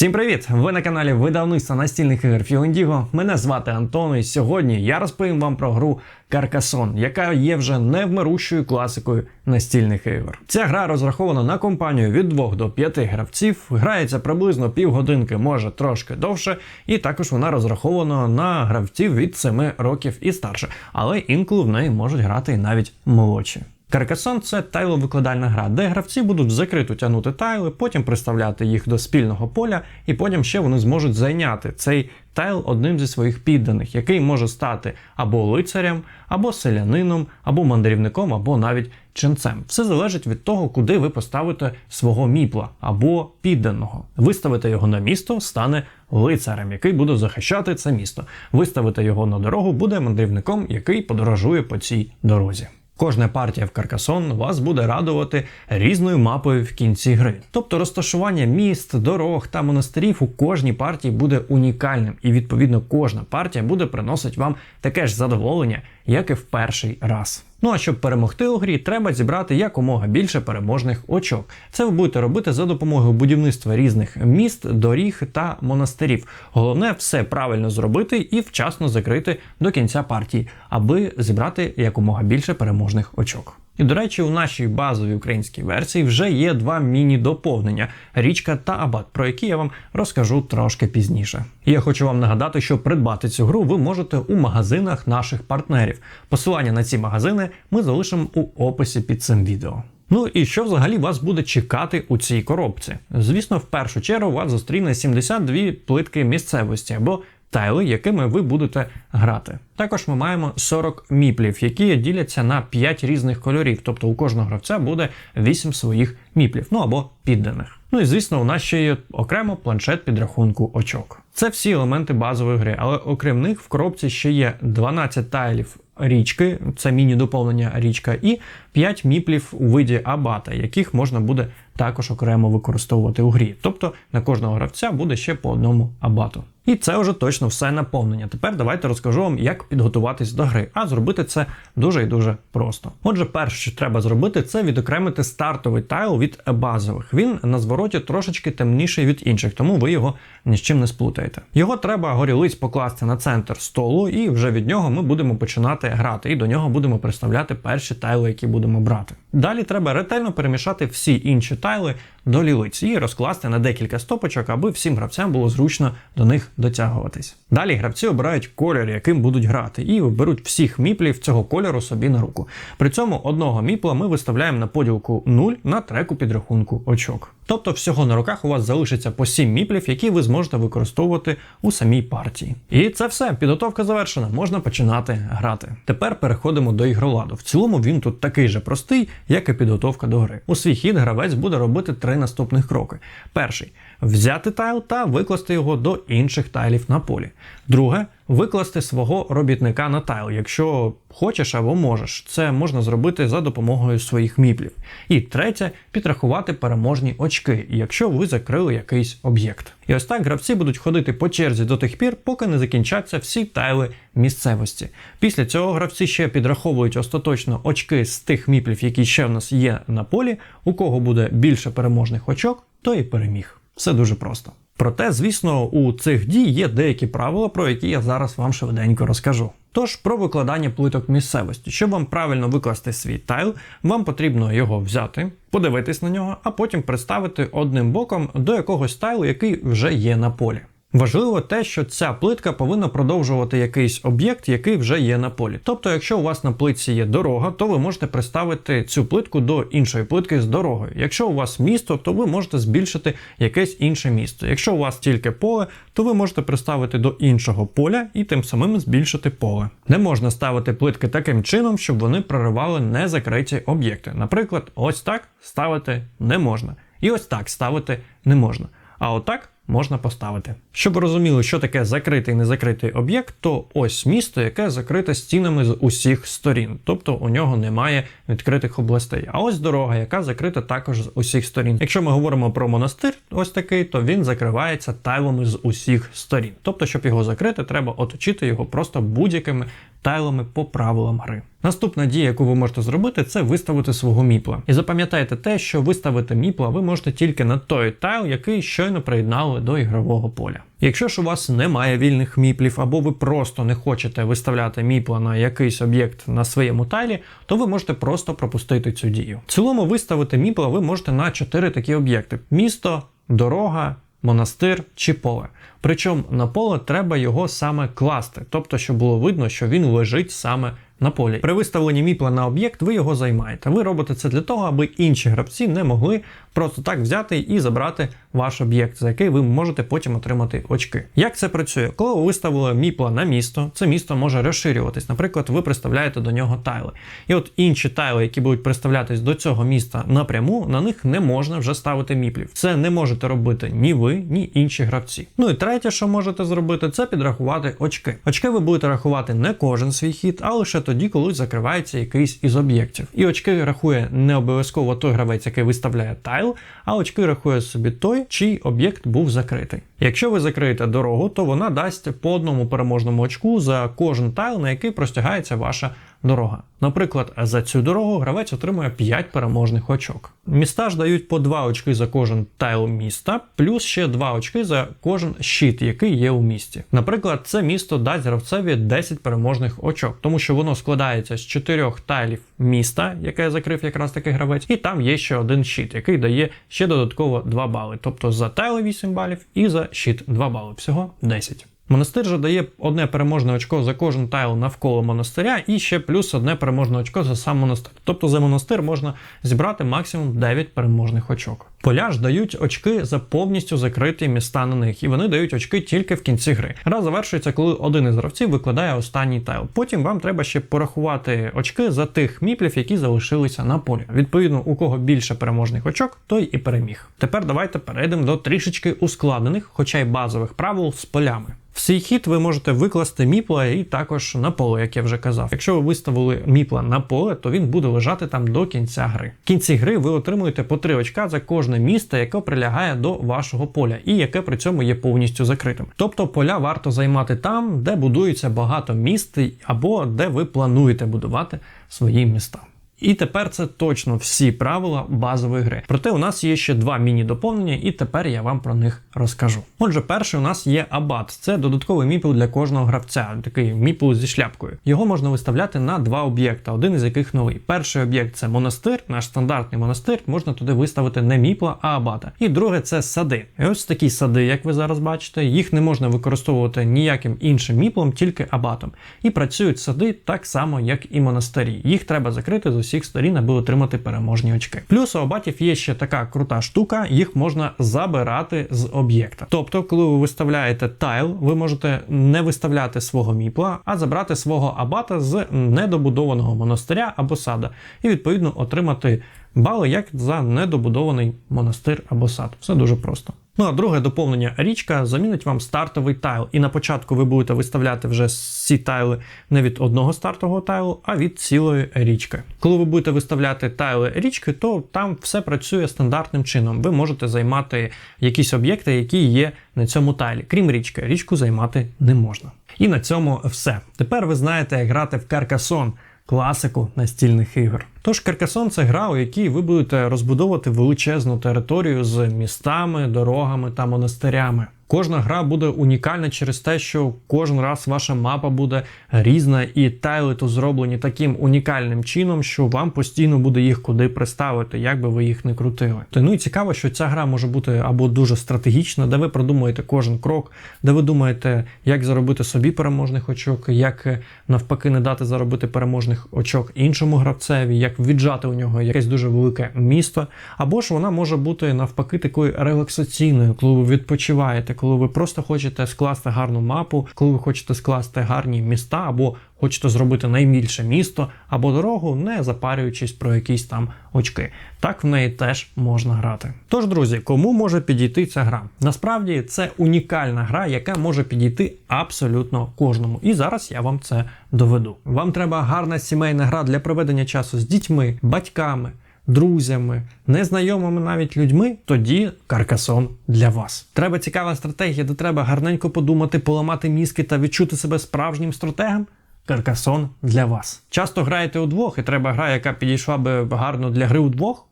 Всім привіт! Ви на каналі видавництва настільних ігор Філендіго. Мене звати Антон, і сьогодні я розповім вам про гру Carcassonne, яка є вже невмирущою класикою настільних ігор. Ця гра розрахована на компанію від 2 до 5 гравців, грається приблизно півгодинки, може трошки довше, і також вона розрахована на гравців від 7 років і старше, але інколи в неї можуть грати навіть молодші. Каркасон це тайловикладальна гра, де гравці будуть закрито тягнути тайли, потім приставляти їх до спільного поля, і потім ще вони зможуть зайняти цей тайл одним зі своїх підданих, який може стати або лицарем, або селянином, або мандрівником, або навіть ченцем. Все залежить від того, куди ви поставите свого міпла або підданого. Виставити його на місто стане лицарем, який буде захищати це місто. Виставити його на дорогу буде мандрівником, який подорожує по цій дорозі. Кожна партія в Каркасон вас буде радувати різною мапою в кінці гри. Тобто розташування міст, дорог та монастирів у кожній партії буде унікальним, і відповідно кожна партія буде приносити вам таке ж задоволення, як і в перший раз. Ну а щоб перемогти у грі, треба зібрати якомога більше переможних очок. Це ви будете робити за допомогою будівництва різних міст, доріг та монастирів. Головне все правильно зробити і вчасно закрити до кінця партії, аби зібрати якомога більше переможних очок. І, до речі, у нашій базовій українській версії вже є два міні-доповнення річка та Абат, про які я вам розкажу трошки пізніше. І я хочу вам нагадати, що придбати цю гру ви можете у магазинах наших партнерів. Посилання на ці магазини ми залишимо у описі під цим відео. Ну і що взагалі вас буде чекати у цій коробці? Звісно, в першу чергу вас зустріне 72 плитки місцевості або тайли, якими ви будете грати. Також ми маємо 40 міплів, які діляться на 5 різних кольорів, тобто у кожного гравця буде 8 своїх міплів, ну або підданих. Ну і звісно, у нас ще є окремо планшет підрахунку очок. Це всі елементи базової гри, але окрім них в коробці ще є 12 тайлів річки, це міні-доповнення річка, і 5 міплів у виді абата, яких можна буде також окремо використовувати у грі. Тобто на кожного гравця буде ще по одному абату. І це вже точно все наповнення. Тепер давайте розкажу вам, як підготуватись до гри. А зробити це дуже і дуже просто. Отже, перше, що треба зробити, це відокремити стартовий тайл від базових. Він на звороті трошечки темніший від інших, тому ви його ні з чим не сплутаєте. Його треба горілиць покласти на центр столу, і вже від нього ми будемо починати грати. І до нього будемо представляти перші тайли, які будемо брати. Далі треба ретельно перемішати всі інші тайли до лілиць і розкласти на декілька стопочок, аби всім гравцям було зручно до них дотягуватись. Далі гравці обирають колір, яким будуть грати, і беруть всіх міплів цього кольору собі на руку. При цьому одного міпла ми виставляємо на поділку 0 на треку підрахунку очок. Тобто всього на руках у вас залишиться по 7 міплів, які ви зможете використовувати у самій партії. І це все, підготовка завершена, можна починати грати. Тепер переходимо до ігроладу. В цілому він тут такий же простий, як і підготовка до гри. У свій хід гравець буде робити три наступних кроки. Перший взяти тайл та викласти його до інших тайлів на полі. Друге викласти свого робітника на тайл, якщо хочеш або можеш. Це можна зробити за допомогою своїх міплів. І третє підрахувати переможні очки, якщо ви закрили якийсь об'єкт. І ось так гравці будуть ходити по черзі до тих пір, поки не закінчаться всі тайли місцевості. Після цього гравці ще підраховують остаточно очки з тих міплів, які ще в нас є на полі. У кого буде більше переможних очок, то і переміг. Все дуже просто. Проте, звісно, у цих дій є деякі правила, про які я зараз вам швиденько розкажу. Тож про викладання плиток місцевості. Щоб вам правильно викласти свій тайл, вам потрібно його взяти, подивитись на нього, а потім представити одним боком до якогось тайлу, який вже є на полі. Важливо те, що ця плитка повинна продовжувати якийсь об'єкт, який вже є на полі. Тобто, якщо у вас на плитці є дорога, то ви можете приставити цю плитку до іншої плитки з дорогою. Якщо у вас місто, то ви можете збільшити якесь інше місто. Якщо у вас тільки поле, то ви можете приставити до іншого поля і тим самим збільшити поле. Не можна ставити плитки таким чином, щоб вони проривали незакриті об'єкти. Наприклад, ось так ставити не можна. І ось так ставити не можна. А отак можна поставити. Щоб розуміли, що таке закритий незакритий об'єкт, то ось місто, яке закрите стінами з усіх сторін, тобто у нього немає відкритих областей. А ось дорога, яка закрита також з усіх сторін. Якщо ми говоримо про монастир, ось такий, то він закривається тайлами з усіх сторін. Тобто, щоб його закрити, треба оточити його просто будь-якими тайлами по правилам гри. Наступна дія, яку ви можете зробити, це виставити свого міпла. І запам'ятайте те, що виставити міпла ви можете тільки на той тайл, який щойно приєднали до ігрового поля. Якщо ж у вас немає вільних міплів, або ви просто не хочете виставляти міпла на якийсь об'єкт на своєму тайлі, то ви можете просто пропустити цю дію. В цілому виставити міпла ви можете на чотири такі об'єкти: місто, дорога, монастир чи поле. Причому на поле треба його саме класти, тобто, щоб було видно, що він лежить саме на полі. При виставленні міпла на об'єкт ви його займаєте. Ви робите це для того, аби інші гравці не могли просто так взяти і забрати ваш об'єкт, за який ви можете потім отримати очки. Як це працює? Коли ви виставили міпла на місто, це місто може розширюватись. Наприклад, ви приставляєте до нього тайли. І от інші тайли, які будуть приставлятись до цього міста напряму, на них не можна вже ставити міплів. Це не можете робити ні ви, ні інші гравці. Ну і третє, що можете зробити, це підрахувати очки. Очки ви будете рахувати не кожен свій хід, а лише тоді, коли закривається якийсь із об'єктів. І очки рахує не обов'язково той гравець, який виставляє тайл, а очки рахує собі той, чий об'єкт був закритий. Якщо ви закриєте дорогу, то вона дасть по одному переможному очку за кожен тайл, на який простягається ваша дорога. Наприклад, за цю дорогу гравець отримує 5 переможних очок. Міста ж дають по 2 очки за кожен тайл міста, плюс ще 2 очки за кожен щит, який є у місті. Наприклад, це місто дасть гравцеві 10 переможних очок, тому що воно складається з 4 тайлів міста, яке закрив якраз такий гравець, і там є ще один щит, який дає ще додатково 2 бали. Тобто за тайли 8 балів і за щит 2 бали. Всього 10. Монастир же дає одне переможне очко за кожен тайл навколо монастиря, і ще плюс одне переможне очко за сам монастир. Тобто за монастир можна зібрати максимум 9 переможних очок. Поля ж дають очки за повністю закриті міста на них, і вони дають очки тільки в кінці гри. Гра завершується, коли один із гравців викладає останній тайл. Потім вам треба ще порахувати очки за тих міплів, які залишилися на полі. Відповідно, у кого більше переможних очок, той і переміг. Тепер давайте перейдемо до трішечки ускладнених, хоча й базових правил з полями. В свій хід ви можете викласти міпла і також на поле, як я вже казав. Якщо ви виставили міпла на поле, то він буде лежати там до кінця гри. В кінці гри ви отримуєте по 3 очка за кожне місто, яке прилягає до вашого поля, і яке при цьому є повністю закритим. Тобто поля варто займати там, де будується багато міст, або де ви плануєте будувати свої міста. І тепер це точно всі правила базової гри. Проте у нас є ще два міні-доповнення, і тепер я вам про них розкажу. Отже, перший у нас є абат. Це додатковий міпл для кожного гравця, такий міпл зі шляпкою. Його можна виставляти на два об'єкта, один із яких новий. Перший об'єкт це монастир, наш стандартний монастир. Можна туди виставити не міпла, а абата. І друге це сади. І ось такі сади, як ви зараз бачите, їх не можна використовувати ніяким іншим міплом, тільки абатом. І працюють сади так само, як і монастирі. Їх треба закрити з усіх сторін, аби отримати переможні очки. Плюс у абатів є ще така крута штука, їх можна забирати з об'єкта. Тобто, коли ви виставляєте тайл, ви можете не виставляти свого міпла, а забрати свого абата з недобудованого монастиря або сада, і відповідно отримати бали як за недобудований монастир або сад. Все дуже просто. Ну а друге доповнення річка замінить вам стартовий тайл. І на початку ви будете виставляти вже ці тайли не від одного стартового тайлу, а від цілої річки. Коли ви будете виставляти тайли річки, то там все працює стандартним чином. Ви можете займати якісь об'єкти, які є на цьому тайлі. Крім річки, річку займати не можна. І на цьому все. Тепер ви знаєте, як грати в Каркасон класику настільних ігор. Тож Каркасон це гра, у якій ви будете розбудовувати величезну територію з містами, дорогами та монастирями. Кожна гра буде унікальна через те, що кожен раз ваша мапа буде різна, і тайли тут зроблені таким унікальним чином, що вам постійно буде їх куди приставити, як би ви їх не крутили. Ну і цікаво, що ця гра може бути або дуже стратегічна, де ви продумуєте кожен крок, де ви думаєте, як заробити собі переможних очок, як навпаки не дати заробити переможних очок іншому гравцеві, як віджати у нього якесь дуже велике місто. Або ж вона може бути навпаки такою релаксаційною, коли ви відпочиваєте коли ви просто хочете скласти гарну мапу, коли ви хочете скласти гарні міста, або хочете зробити найбільше місто або дорогу, не запарюючись про якісь там очки. Так в неї теж можна грати. Тож, друзі, кому може підійти ця гра? Насправді це унікальна гра, яка може підійти абсолютно кожному. І зараз я вам це доведу. Вам треба гарна сімейна гра для проведення часу з дітьми, батьками друзями, незнайомими навіть людьми, тоді каркасон для вас. Треба цікава стратегія, де треба гарненько подумати, поламати мізки та відчути себе справжнім стратегом. Каркасон для вас. Часто граєте удвох, і треба гра, яка підійшла би гарно для гри удвох.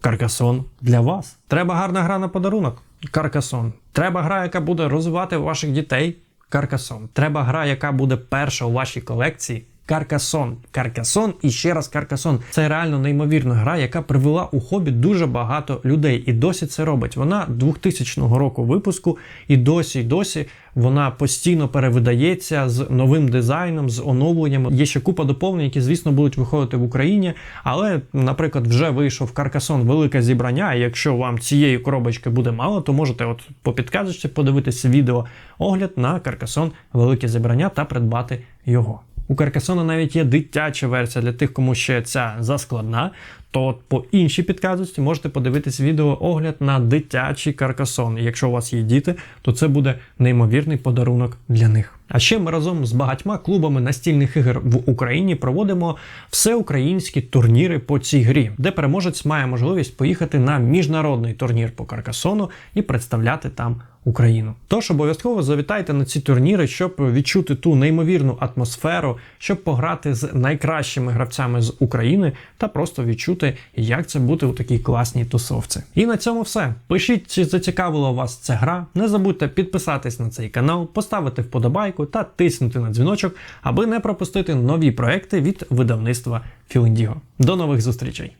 Каркасон для вас. Треба гарна гра на подарунок. Каркасон. Треба гра, яка буде розвивати ваших дітей. Каркасон. Треба гра, яка буде перша у вашій колекції. Каркасон. Каркасон і ще раз Каркасон. Це реально неймовірна гра, яка привела у хобі дуже багато людей. І досі це робить. Вона 2000 року випуску, і досі, досі вона постійно перевидається з новим дизайном, з оновленнями. Є ще купа доповнень, які, звісно, будуть виходити в Україні. Але, наприклад, вже вийшов Каркасон велике зібрання. І якщо вам цієї коробочки буде мало, то можете от по підказочці подивитися відео огляд на Каркасон велике зібрання та придбати його. У Каркасона навіть є дитяча версія для тих, кому ще ця заскладна. То по іншій підказочці можете подивитись відео огляд на дитячий каркасон. І якщо у вас є діти, то це буде неймовірний подарунок для них. А ще ми разом з багатьма клубами настільних ігор в Україні проводимо всеукраїнські турніри по цій грі, де переможець має можливість поїхати на міжнародний турнір по каркасону і представляти там Україну. Тож обов'язково завітайте на ці турніри, щоб відчути ту неймовірну атмосферу, щоб пограти з найкращими гравцями з України та просто відчути, як це бути у такій класній тусовці. І на цьому все. Пишіть, чи зацікавила вас ця гра. Не забудьте підписатись на цей канал, поставити вподобайку та тиснути на дзвіночок, аби не пропустити нові проекти від видавництва Філіндіго. До нових зустрічей!